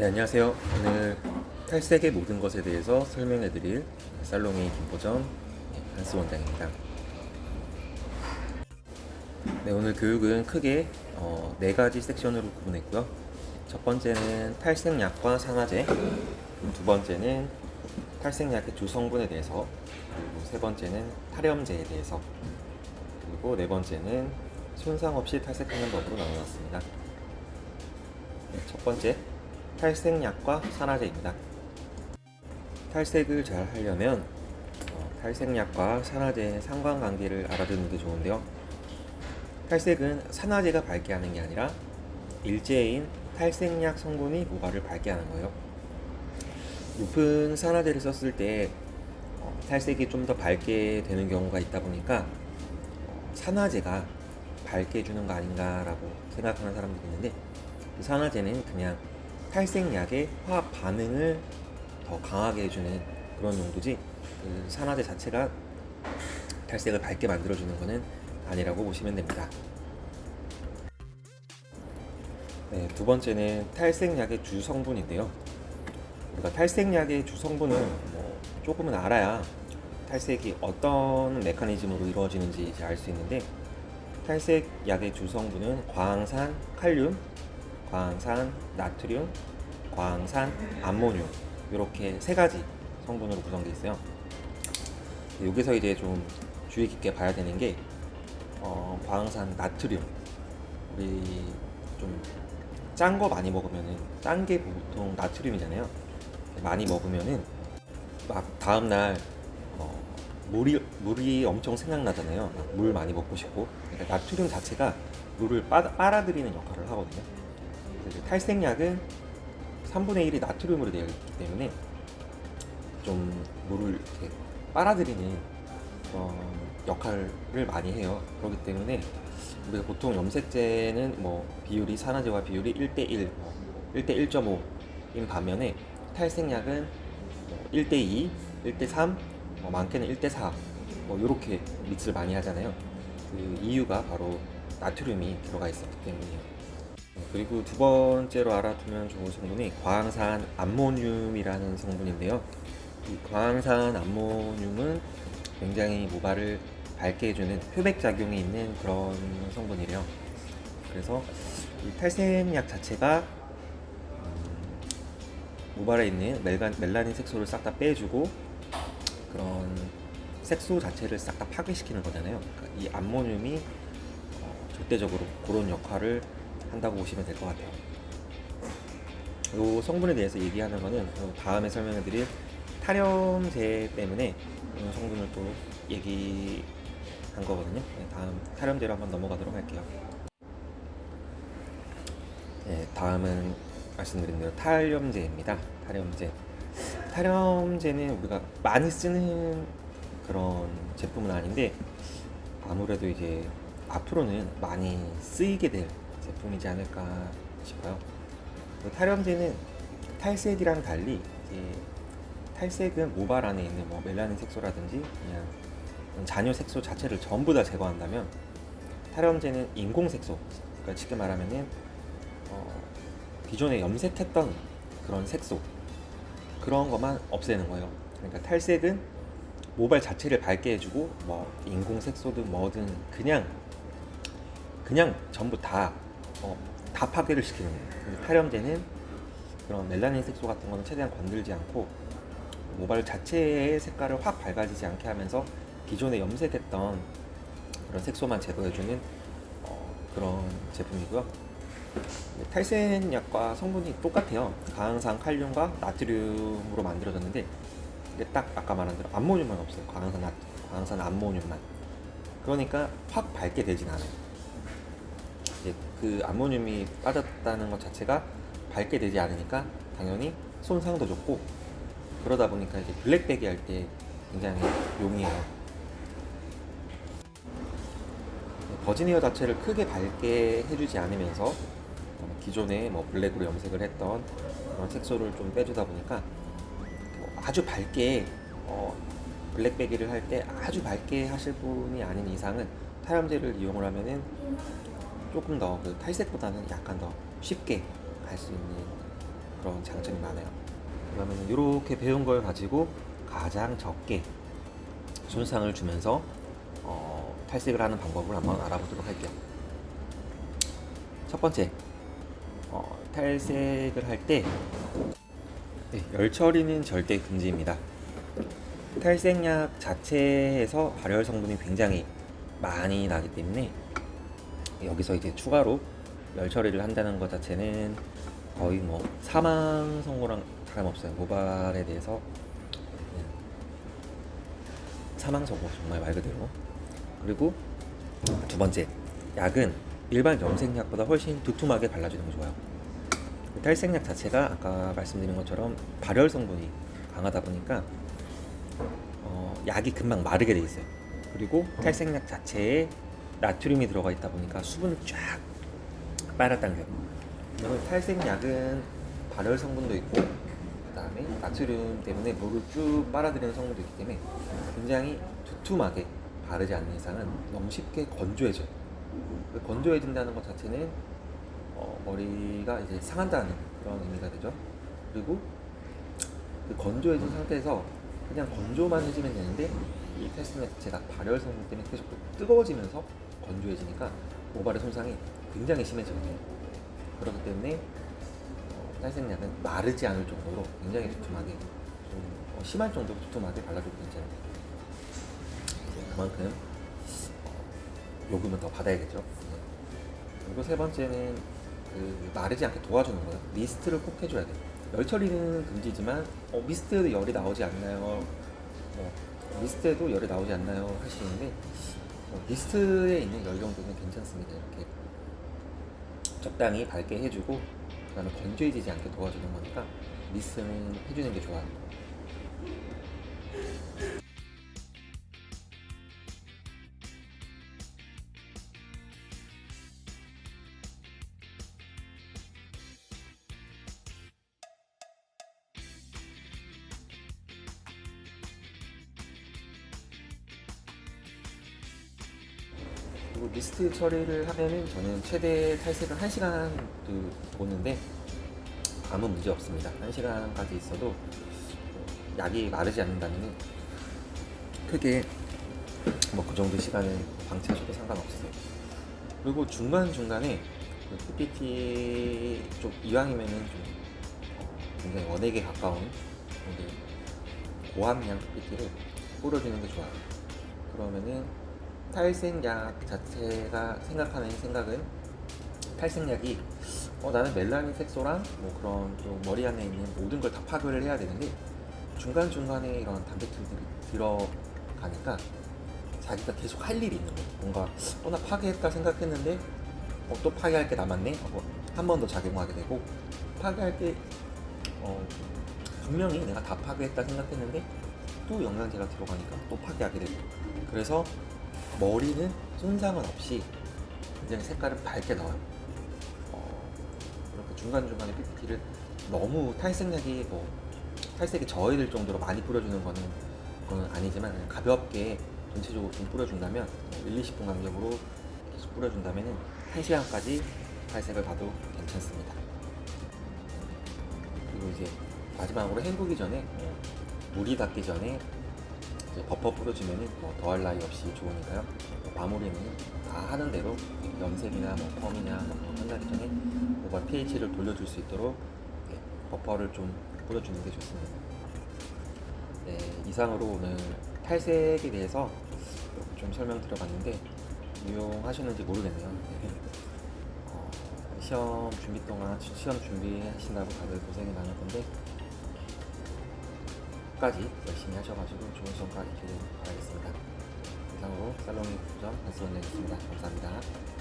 네, 안녕하세요. 오늘 탈색의 모든 것에 대해서 설명해 드릴 살롱의 김포점 한스 원장입니다. 네, 오늘 교육은 크게 어, 네 가지 섹션으로 구분했고요. 첫 번째는 탈색약과 산화제, 두 번째는 탈색약의 주 성분에 대해서, 그리고 세 번째는 탈염제에 대해서, 그리고 네 번째는 손상 없이 탈색하는 법으로 나눠놨습니다. 네, 첫 번째 탈색약과 산화제입니다. 탈색을 잘 하려면 어, 탈색약과 산화제의 상관관계를 알아두는 게 좋은데요. 탈색은 산화제가 밝게 하는 게 아니라 일제인 탈색약 성분이 모발을 밝게 하는 거예요. 높은 산화제를 썼을 때 어, 탈색이 좀 더 밝게 되는 경우가 있다 보니까 어, 산화제가 밝게 해주는 거 아닌가라고 생각하는 사람들이 있는데 그 산화제는 그냥 탈색약의 화학 반응을 더 강하게 해주는 그런 용도지 그 산화제 자체가 탈색을 밝게 만들어주는 것은 아니라고 보시면 됩니다. 네, 두 번째는 탈색약의 주 성분인데요. 우리가 탈색약의 주 성분은 뭐 조금은 알아야 탈색이 어떤 메커니즘으로 이루어지는지 알 수 있는데 탈색약의 주 성분은 광산, 칼륨, 광산, 나트륨, 광산, 암모늄 이렇게 세 가지 성분으로 구성되어 있어요. 여기서 이제 좀 주의 깊게 봐야 되는 게 어, 광산, 나트륨 우리 좀 짠 거 많이 먹으면은 짠 게 보통 나트륨이잖아요. 많이 먹으면은 막 다음 날 어, 물이 물이 엄청 생각나잖아요. 막물 많이 먹고 싶고 그러니까 나트륨 자체가 물을 빨, 빨아들이는 역할을 하거든요. 탈색약은 3분의 1이 나트륨으로 되어 있기 때문에 좀 물을 이렇게 빨아들이는 그런 역할을 많이 해요. 그렇기 때문에 우리가 보통 염색제는 뭐 비율이 산화제와 비율이 1대1, 뭐 1대 1.5인 반면에 탈색약은 뭐 1대2, 1대3, 뭐 많게는 1대4, 뭐 이렇게 믹스를 많이 하잖아요. 그 이유가 바로 나트륨이 들어가 있었기 때문이에요. 그리고 두 번째로 알아두면 좋은 성분이 과항산 암모늄이라는 성분인데요. 이 과항산 암모늄은 굉장히 모발을 밝게 해주는 표백 작용이 있는 그런 성분이래요. 그래서 이 탈색약 자체가 음, 모발에 있는 멜간, 멜라닌 색소를 싹 다 빼주고 그런 색소 자체를 싹 다 파괴시키는 거잖아요. 그러니까 이 암모늄이 어, 절대적으로 그런 역할을 한다고 보시면 될 것 같아요. 이 성분에 대해서 얘기하는 거는 요 다음에 설명해 드릴 탈염제 때문에 이 성분을 또 얘기한 거거든요. 네, 다음 탈염제로 한번 넘어가도록 할게요. 네, 다음은 말씀드린 대로 탈염제입니다. 탈염제. 탈염제는 우리가 많이 쓰는 그런 제품은 아닌데 아무래도 이제 앞으로는 많이 쓰이게 될 제품이지 않을까 싶어요. 그 탈염제는 탈색이랑 달리 탈색은 모발 안에 있는 뭐 멜라닌 색소라든지 그냥 잔여 색소 자체를 전부 다 제거한다면 탈염제는 인공 색소, 그러니까 쉽게 말하면은 어, 기존에 염색했던 그런 색소 그런 것만 없애는 거예요. 그러니까 탈색은 모발 자체를 밝게 해주고 뭐 인공 색소든 뭐든 그냥 그냥 전부 다, 어, 다 파괴를 시키는 거예요. 탈염제는 그런 멜라닌 색소 같은 거는 최대한 건들지 않고 모발 자체의 색깔을 확 밝아지지 않게 하면서 기존에 염색했던 그런 색소만 제거해주는 어, 그런 제품이고요. 네, 탈색약과 성분이 똑같아요. 가항산 칼륨과 나트륨으로 만들어졌는데 딱 아까 말한 대로 암모늄만 없어요. 과항산 나, 과항산 암모늄만. 그러니까 확 밝게 되진 않아요. 그 암모늄이 빠졌다는 것 자체가 밝게 되지 않으니까 당연히 손상도 줬고 그러다 보니까 이제 블랙백이 할때 굉장히 용이해요. 버지니어 자체를 크게 밝게 해주지 않으면서 어, 기존에 뭐 블랙으로 염색을 했던 그런 색소를 좀 빼주다 보니까 뭐 아주 밝게 어, 블랙배기를 할 때 아주 밝게 하실 분이 아닌 이상은 탈염제를 이용을 하면은 조금 더 그 탈색보다는 약간 더 쉽게 갈 수 있는 그런 장점이 많아요. 그러면 이렇게 배운 걸 가지고 가장 적게 손상을 주면서 어, 탈색을 하는 방법을 한번 알아보도록 할게요. 첫 번째, 어, 탈색을 할때 네, 열 처리는 절대 금지입니다. 탈색약 자체에서 발열 성분이 굉장히 많이 나기 때문에 여기서 이제 추가로 열 처리를 한다는 것 자체는 거의 뭐 사망 선고랑 다름없어요. 모발에 대해서 네. 사망 선고 정말 말 그대로. 그리고 두 번째 약은 일반 염색약보다 훨씬 두툼하게 발라주는 게 좋아요. 그 탈색약 자체가 아까 말씀드린 것처럼 발열 성분이 강하다 보니까 어, 약이 금방 마르게 돼 있어요. 그리고 탈색약 자체에 나트륨이 들어가 있다 보니까 수분을 쫙 빨아당겨요. 그리고 탈색약은 발열 성분도 있고 그다음에 나트륨 때문에 물을 쭉 빨아들이는 성분도 있기 때문에 굉장히 두툼하게 바르지 않는 이상은 너무 쉽게 건조해져요. 그 건조해진다는 것 자체는 어, 머리가 이제 상한다는 그런 의미가 되죠. 그리고 그 건조해진 상태에서 그냥 건조만 해주면 되는데 이 탈색약 자체가 발열 성분 때문에 계속 뜨거워지면서 건조해지니까 모발의 손상이 굉장히 심해지거든요. 그렇기 때문에 어, 탈색약은 마르지 않을 정도로 굉장히 두툼하게 좀 어, 심할 정도로 두툼하게 발라줘도 괜찮아요. 그만큼 어, 요금은 더 받아야겠죠. 네. 그리고 세 번째는 그 마르지 않게 도와주는 거예요. 미스트를 꼭 해줘야 돼요. 열 처리는 금지지만 어, 미스트에도 열이 나오지 않나요? 뭐, 미스트에도 열이 나오지 않나요? 하시는데 어, 미스트에 있는 열 정도는 괜찮습니다. 이렇게 적당히 밝게 해주고 그다음에 건조해지지 않게 도와주는 거니까 미스트는 해주는 게 좋아요. 그리고 미스트 처리를 하면은 저는 최대 탈색을 1시간 그 보는데 아무 문제 없습니다. 1시간까지 있어도 어, 약이 마르지 않는다면 크게 뭐 그 정도 시간을 방치하셔도 상관없으세요. 그리고 중간중간에 그 PPT 쪽 이왕이면은 좀 어, 굉장히 원액에 가까운 그 고함량 PPT를 뿌려주는 게 좋아요. 그러면은 탈색약 자체가 생각하는 생각은 탈색약이 어, 나는 멜라닌 색소랑 뭐 그런 좀 머리 안에 있는 모든 걸 다 파괴를 해야 되는데 중간중간에 이런 단백질들이 들어가니까 자기가 계속 할 일이 있는 거예요. 뭔가 어, 나 파괴했다 생각했는데 어, 또 파괴할 게 남았네 하고 한 번 더 작용하게 되고 파괴할 게 어, 분명히 내가 다 파괴했다 생각했는데 또 영양제가 들어가니까 또 파괴하게 되고 그래서 머리는 손상은 없이 굉장히 색깔은 밝게 나와요. 어, 이렇게 중간중간에 PPT를 너무 탈색약이 뭐 탈색이 저해될 정도로 많이 뿌려주는 거는 그건 아니지만 그냥 가볍게 전체적으로 좀 뿌려준다면 1, 20분 간격으로 계속 뿌려준다면 1시간까지 탈색을 봐도 괜찮습니다. 그리고 이제 마지막으로 헹구기 전에 어, 물이 닿기 전에 버퍼 뿌려주면은 뭐 더할 나위 없이 좋으니까요. 뭐 마무리는 다 하는 대로 염색이나 뭐 펌이나 뭐 끝나기 전에 모발 pH를 돌려줄 수 있도록 네, 버퍼를 좀 뿌려주는 게 좋습니다. 네, 이상으로 오늘 탈색에 대해서 좀 설명드려봤는데 유용하셨는지 모르겠네요. 네. 어, 시험 준비 동안 시험 준비하신다고 다들 고생이 많을 건데 끝까지 열심히 하셔가지고 좋은 시험과 있기를 바라겠습니다. 이상으로 살롱이 부점 반수원장이었습니다. 감사합니다.